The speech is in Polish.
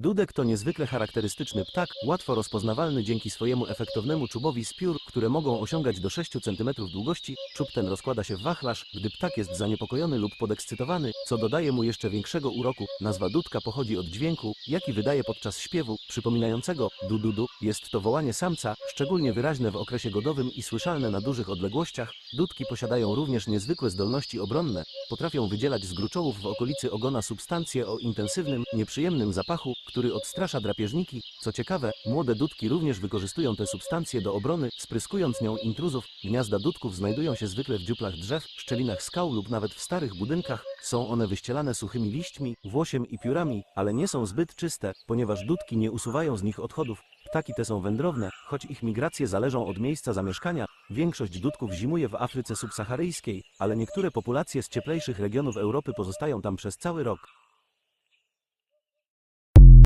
Dudek to niezwykle charakterystyczny ptak, łatwo rozpoznawalny dzięki swojemu efektownemu czubowi z piór, które mogą osiągać do 6 cm długości. Czub ten rozkłada się w wachlarz, gdy ptak jest zaniepokojony lub podekscytowany, co dodaje mu jeszcze większego uroku. Nazwa dudka pochodzi od dźwięku, jaki wydaje podczas śpiewu, przypominającego du-du-du. Jest to wołanie samca, szczególnie wyraźne w okresie godowym i słyszalne na dużych odległościach. Dudki posiadają również niezwykłe zdolności obronne. Potrafią wydzielać z gruczołów w okolicy ogona substancje o intensywnym, nieprzyjemnym zapachu, który odstrasza drapieżniki. Co ciekawe, młode dudki również wykorzystują te substancje do obrony, spryskując nią intruzów. Gniazda dudków znajdują się zwykle w dziuplach drzew, szczelinach skał lub nawet w starych budynkach. Są one wyścielane suchymi liśćmi, włosiem i piórami, ale nie są zbyt czyste, ponieważ dudki nie usuwają z nich odchodów. Ptaki te są wędrowne, choć ich migracje zależą od miejsca zamieszkania. Większość dudków zimuje w Afryce subsaharyjskiej, ale niektóre populacje z cieplejszych regionów Europy pozostają tam przez cały rok.